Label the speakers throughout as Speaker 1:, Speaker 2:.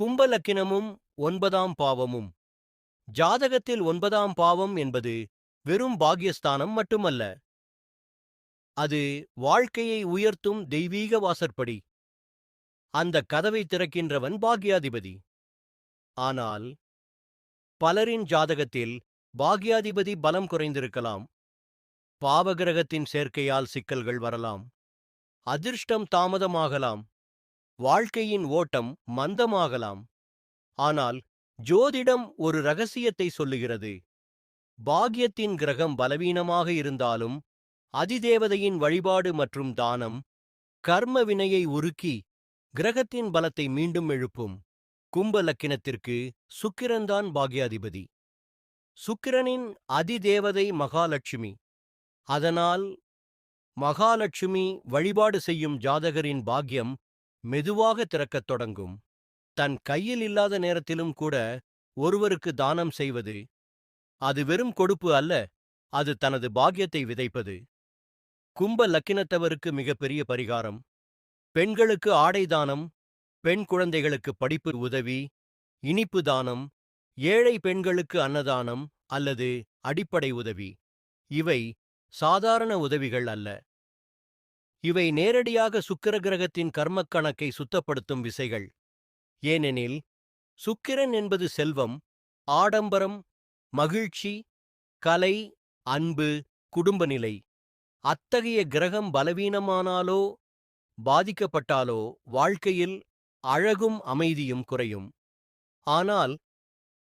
Speaker 1: கும்பலக்கினமும் ஒன்பதாம் பாவமும். ஜாதகத்தில் ஒன்பதாம் பாவம் என்பது வெறும் பாக்யஸ்தானம் மட்டுமல்ல. அது வாழ்க்கையை உயர்த்தும் தெய்வீக வாசற்படி. அந்த கதவை திறக்கின்றவன் பாக்யாதிபதி. ஆனால் பலரின் ஜாதகத்தில் பாக்யாதிபதி பலம் குறைந்திருக்கலாம். பாவகிரகத்தின் சேர்க்கையால் சிக்கல்கள் வரலாம். அதிர்ஷ்டம் தாமதமாகலாம். வாழ்க்கையின் ஓட்டம் மந்தமாகலாம். ஆனால் ஜோதிடம் ஒரு ரகசியத்தை சொல்லுகிறது. பாக்யத்தின் கிரகம் பலவீனமாக இருந்தாலும் அதிதேவதையின் வழிபாடு மற்றும் தானம் கர்ம வினையை உருக்கி கிரகத்தின் பலத்தை மீண்டும் எழுப்பும். கும்ப லக்கினத்திற்கு சுக்கிரன்தான் பாக்யாதிபதி. சுக்கிரனின் அதிதேவதை மகாலட்சுமி. அதனால் மகாலட்சுமி வழிபாடு செய்யும் ஜாதகரின் பாக்யம் மெதுவாக திறக்கத் தொடங்கும். தன் கையில் இல்லாத நேரத்திலும் கூட ஒருவருக்கு தானம் செய்வது அது வெறும் கொடுப்பு அல்ல அது தனது பாக்கியத்தை விதைப்பது. கும்ப லக்கினத்தவருக்கு மிகப்பெரிய பரிகாரம். பெண்களுக்கு ஆடை தானம் பெண் குழந்தைகளுக்கு படிப்பு உதவி இனிப்பு தானம் ஏழை பெண்களுக்கு அன்னதானம் அல்லது அடிப்படை உதவி. இவை சாதாரண உதவிகள் அல்ல. இவை நேரடியாக சுக்கிர கிரகத்தின் கர்மக்கணக்கை சுத்தப்படுத்தும் விசைகள். ஏனெனில் சுக்கிரன் என்பது செல்வம் ஆடம்பரம் மகிழ்ச்சி கலை அன்பு குடும்ப நிலை. அத்தகைய கிரகம் பலவீனமானாலோ பாதிக்கப்பட்டாலோ வாழ்க்கையில் அழகும் அமைதியும் குறையும். ஆனால்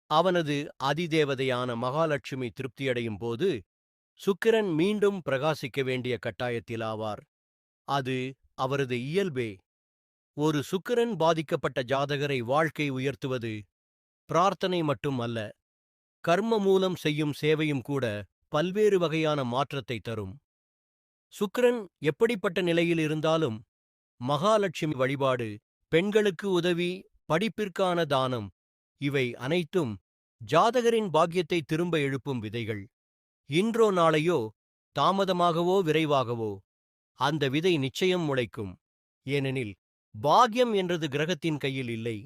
Speaker 1: அவனது அதிதேவதையான மகாலட்சுமி திருப்தியடையும் போது சுக்கிரன் மீண்டும் பிரகாசிக்க வேண்டிய கட்டாயத்தில் ஆவார் அது அவரது இயல்பே. ஒரு சுக்கிரன் பாதிக்கப்பட்ட ஜாதகரை வாழ்க்கை உயர்த்துவது பிரார்த்தனை மட்டும் அல்ல கர்ம மூலம் செய்யும் சேவையும் கூட பல்வேறு வகையான மாற்றத்தை தரும். சுக்கிரன் எப்படிப்பட்ட நிலையில் இருந்தாலும் மகாலட்சுமி வழிபாடு பெண்களுக்கு உதவி படிப்பிற்கான தானம் இவை அனைத்தும் ஜாதகரின் பாக்கியத்தை திரும்ப எழுப்பும் விதைகள். இன்றோ நாளையோ தாமதமாகவோ விரைவாகவோ அந்த விதை நிச்சயம் முளைக்கும். ஏனெனில் பாக்யம் என்றது கிரகத்தின் கையில் இல்லை.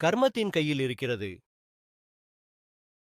Speaker 1: கர்மத்தின் கையில் இருக்கிறது.